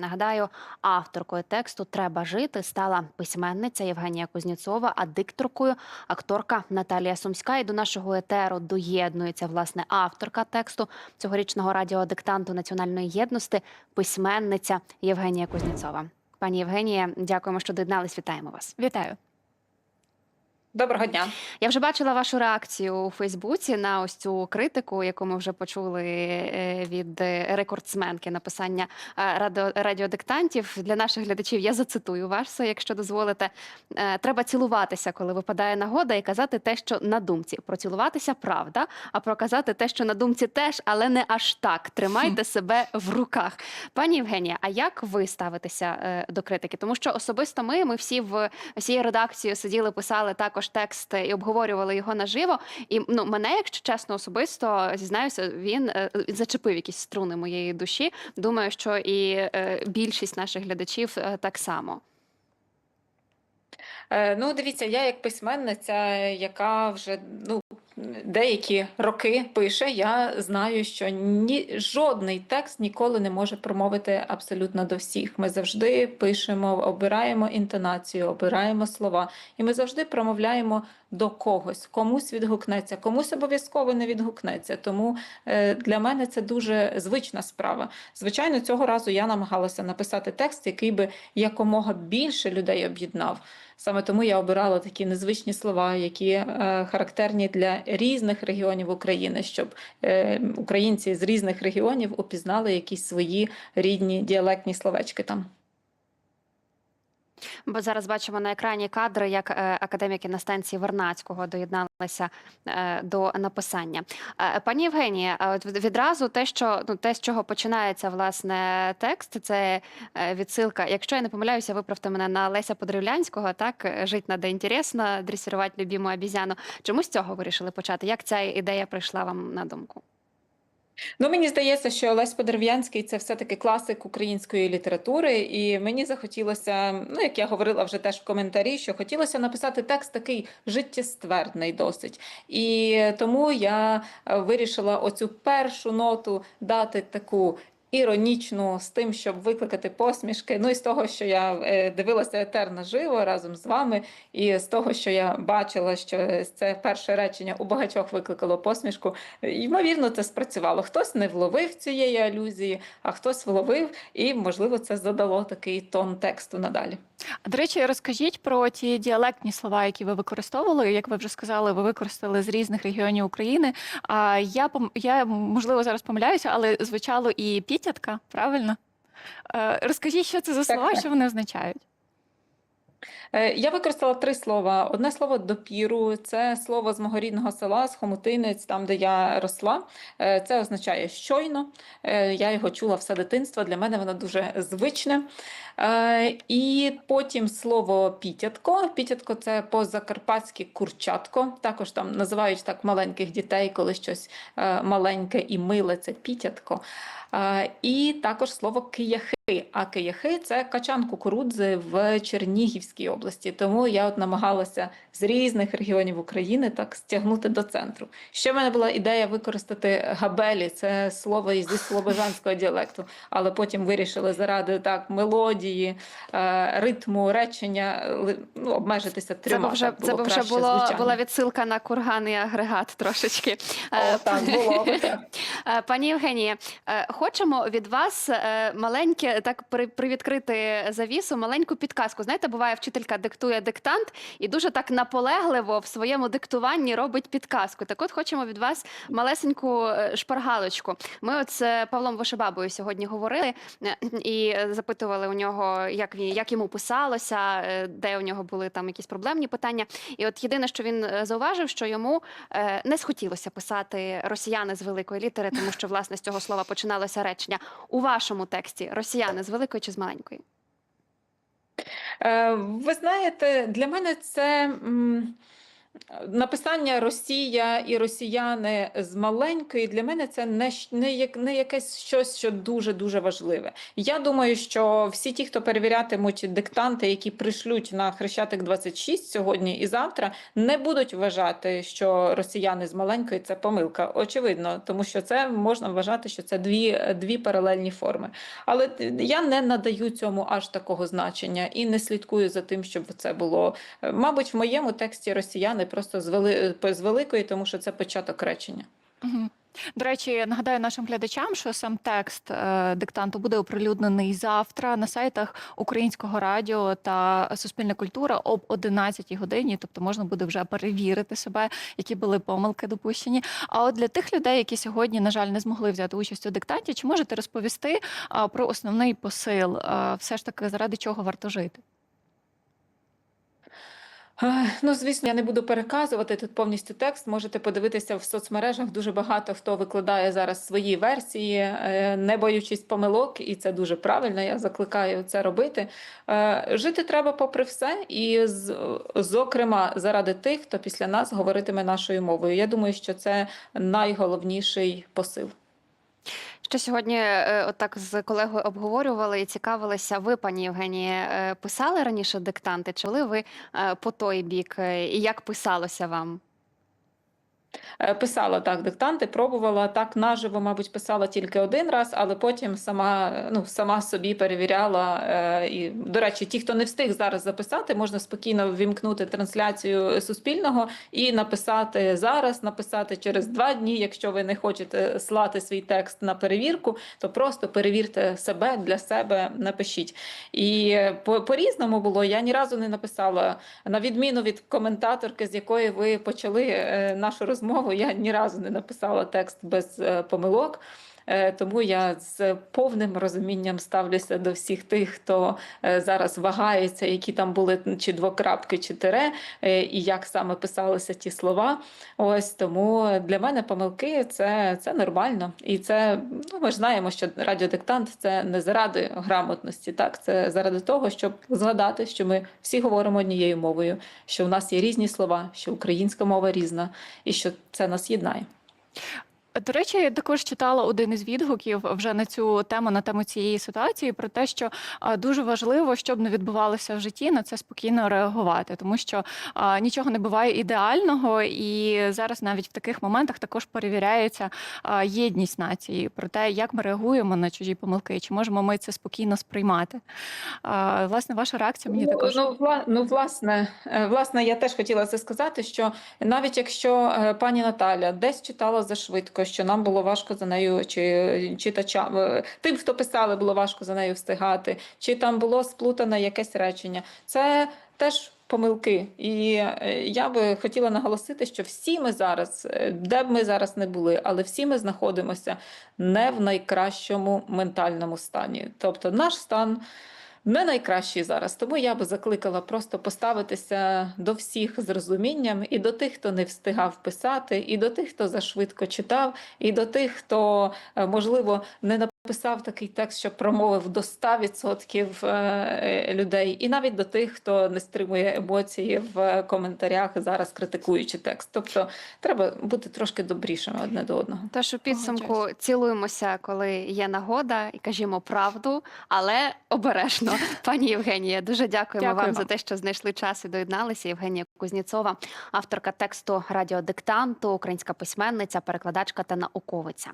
Нагадаю, авторкою тексту Треба жити стала письменниця Євгенія Кузнєцова, а дикторкою акторка Наталія Сумська. І до нашого етеру доєднується власне авторка тексту цьогорічного радіодиктанту національної єдності, письменниця Євгенія Кузнєцова. Пані Євгенія, дякуємо, що доєднались. Вітаємо вас. Вітаю. Доброго дня. Я вже бачила вашу реакцію у Фейсбуці на ось цю критику, яку ми вже почули е, від е, рекордсменки написання е, радіо, радіодиктантів. Для наших глядачів я зацитую вас, якщо дозволите. Треба цілуватися, коли випадає нагода, і казати те, що на думці. Процілуватися правда, а проказати те, що на думці теж, але не аж так. Тримайте себе в руках. Пані Євгенія, а як ви ставитеся до критики? Тому що особисто ми, ми всі в всією редакцією сиділи, писали також текст і обговорювали його наживо. І ну мене, якщо чесно, особисто зізнаюся, він е, зачепив якісь струни моєї душі. Думаю, що і е, більшість наших глядачів е, так само. Е, Ну, дивіться, я як письменниця, яка вже ну, деякі роки пише, я знаю, що ні, жодний текст ніколи не може промовити абсолютно до всіх. Ми завжди пишемо, обираємо інтонацію, обираємо слова, і ми завжди промовляємо до когось, комусь відгукнеться, комусь обов'язково не відгукнеться. Тому е, для мене це дуже звична справа. Звичайно, цього разу я намагалася написати текст, який би якомога більше людей об'єднав. Саме тому я обирала такі незвичні слова, які е, характерні для різних регіонів України, щоб е, українці з різних регіонів опізнали якісь свої рідні діалектні словечки там. Бо зараз бачимо на екрані кадри, як е, академіки на станції Вернацького доєдналися е, до написання. Е, Пані Євгенія, відразу те, що ну те, з чого починається власне текст, це відсилка. Якщо я не помиляюся, виправте мене на Леся Подривлянського. Так жить надо інтересно, дресирувати любиму обізяну. Чому з цього вирішили почати? Як ця ідея прийшла вам на думку? Ну, мені здається, що Олесь Подерв'янський це все-таки класик української літератури, і мені захотілося, ну як я говорила вже теж в коментарі, що хотілося написати текст такий життєствердний досить. І тому я е, вирішила оцю першу ноту дати таку. Іронічну з тим, щоб викликати посмішки. Ну і з того, що я е, дивилася етер наживо разом з вами, і з того, що я бачила, що це перше речення у багатьох викликало посмішку. Ймовірно, це спрацювало. Хтось не вловив цієї алюзії, а хтось вловив, і можливо це задало такий тон тексту надалі. До речі, розкажіть про ті діалектні слова, які ви використовували. Як ви вже сказали, ви використали з різних регіонів України. А я я можливо зараз помиляюся, але звучало і пітятка, правильно? Е, Розкажіть, що це за слова, так. що вони означають? Е, Я використала три слова. Одне слово допіру, це слово з мого рідного села, з Хомутинець, там де я росла. Е, Це означає щойно. Е, Я його чула все дитинство. Для мене воно дуже звичне. І потім слово пітятко. Пітятко це по-закарпатськи курчатко. Також там називають так маленьких дітей, коли щось маленьке і миле це пітятко. І також слово кияхи. А кияхи це качан кукурудзи в Чернігівській області. Тому я от намагалася з різних регіонів України так стягнути до центру. Ще в мене була ідея використати габелі, це слово зі слобожанського діалекту, але потім вирішили заради так мелодії, е, ритму речення ли- ну, обмежитися Це трьома. б вже так це вже краще було була відсилка на курган і агрегат трошечки. Е, О, так було би так. Е, Пані Євгенія, е, хочемо від вас е, маленьке так при- привідкрити завісу, маленьку підказку. Знаєте, буває, вчителька диктує диктант і дуже так наполегливо в своєму диктуванні робить підказку. Так от хочемо від вас малесеньку е, шпаргалочку. Ми от з Павлом Вишебабою сьогодні говорили е, і запитували у нього, як він як йому писалося, е, де у нього були там якісь проблемні питання. І от єдине, що він е, зауважив, що йому е, не схотілося писати росіяни з великої літери, тому що власне з цього слова починалося речення у вашому тексті росіяни з великої чи з маленької? Е, Ви знаєте, для мене це Написання Росія і росіяни з маленької для мене це не, не, не якесь щось, що дуже дуже важливе. Я думаю, що всі ті, хто перевірятимуть диктанти, які пришлють на Хрещатик 26 сьогодні і завтра, не будуть вважати, що росіяни з маленької це помилка. Очевидно, тому що це можна вважати, що це дві, дві паралельні форми. Але я не надаю цьому аж такого значення і не слідкую за тим, щоб це було. Мабуть, в моєму тексті росіяни просто з, вели... з великої, тому що це початок речення. До речі, нагадаю нашим глядачам, що сам текст е, диктанту буде оприлюднений завтра на сайтах Українського радіо та Суспільна культура об 11 годині. Тобто можна буде вже перевірити себе, які були помилки допущені. А от для тих людей, які сьогодні, на жаль, не змогли взяти участь у диктанті, чи можете розповісти про основний посил? Все ж таки, заради чого варто жити? Ну, звісно, я не буду переказувати тут повністю текст. Можете подивитися в соцмережах. Дуже багато хто викладає зараз свої версії, е, не боючись помилок, і це дуже правильно. Я закликаю це робити. Е, Жити треба попри все, і зокрема заради тих, хто після нас говоритиме нашою мовою. Я думаю, що це найголовніший посил. Що сьогодні е, отак з колегою обговорювали і цікавилися. Ви, пані Євгенії, е, писали раніше диктанти? Чи були ви е, по той бік? І як писалося вам? Е, Писала так диктанти, пробувала так наживо, мабуть, писала тільки один раз, але потім сама, ну, сама собі перевіряла. е, І, до речі, ті, хто не встиг зараз записати, можна спокійно ввімкнути трансляцію Суспільного і написати зараз, написати через два дні. Якщо ви не хочете слати свій текст на перевірку, то просто перевірте себе для себе, напишіть. І е, по- по-різному було. Я ні разу не написала на відміну від коментаторки, з якої ви почали нашу розмову, я ні разу не написала текст без е, помилок. Е, Тому я з повним розумінням ставлюся до всіх тих, хто е, зараз вагається, які там були чи двокрапки, чи тире, е, і як саме писалися ті слова. Ось тому для мене помилки це, це нормально. І це ну, ми ж знаємо, що радіодиктант це не заради грамотності, так це заради того, щоб згадати, що ми всі говоримо однією мовою, що в нас є різні слова, що українська мова різна, і що це нас єднає. До речі, я також читала один із відгуків вже на цю тему, на тему цієї ситуації, про те, що дуже важливо, щоб не відбувалося в житті, на це спокійно реагувати, тому що а, нічого не буває ідеального, і зараз навіть в таких моментах також перевіряється а, єдність нації про те, як ми реагуємо на чужі помилки, чи можемо ми це спокійно сприймати. А, власне, ваша реакція мені Ну, також ну, вла, ну, власне, е, власне, я теж хотіла це сказати, що навіть якщо е, пані Наталя десь читала зашвидко, що нам було важко за нею, чи читачам, е, тим, хто писали, було важко за нею встигати, чи там було сплутане якесь речення, це теж помилки. І е, я би хотіла наголосити, що всі ми зараз, е, де б ми зараз не були, але всі ми знаходимося не в найкращому ментальному стані. Тобто наш стан не найкращий зараз. Тому я би закликала просто поставитися до всіх з розумінням і до тих, хто не встигав писати, і до тих, хто зашвидко читав, і до тих, хто, е, можливо, не написав такий текст, що промовив до 100% е, людей, і навіть до тих, хто не стримує емоції в коментарях, зараз критикуючи текст. Тобто треба бути трошки добрішими одне до одного. Тож у підсумку цілуємося, коли є нагода, і кажімо правду, але обережно. Пані Євгенія, дуже дякуємо Дякую вам за те, що знайшли час і доєдналися. Євгенія Кузніцова, авторка тексту радіодиктанту, українська письменниця, перекладачка та науковиця.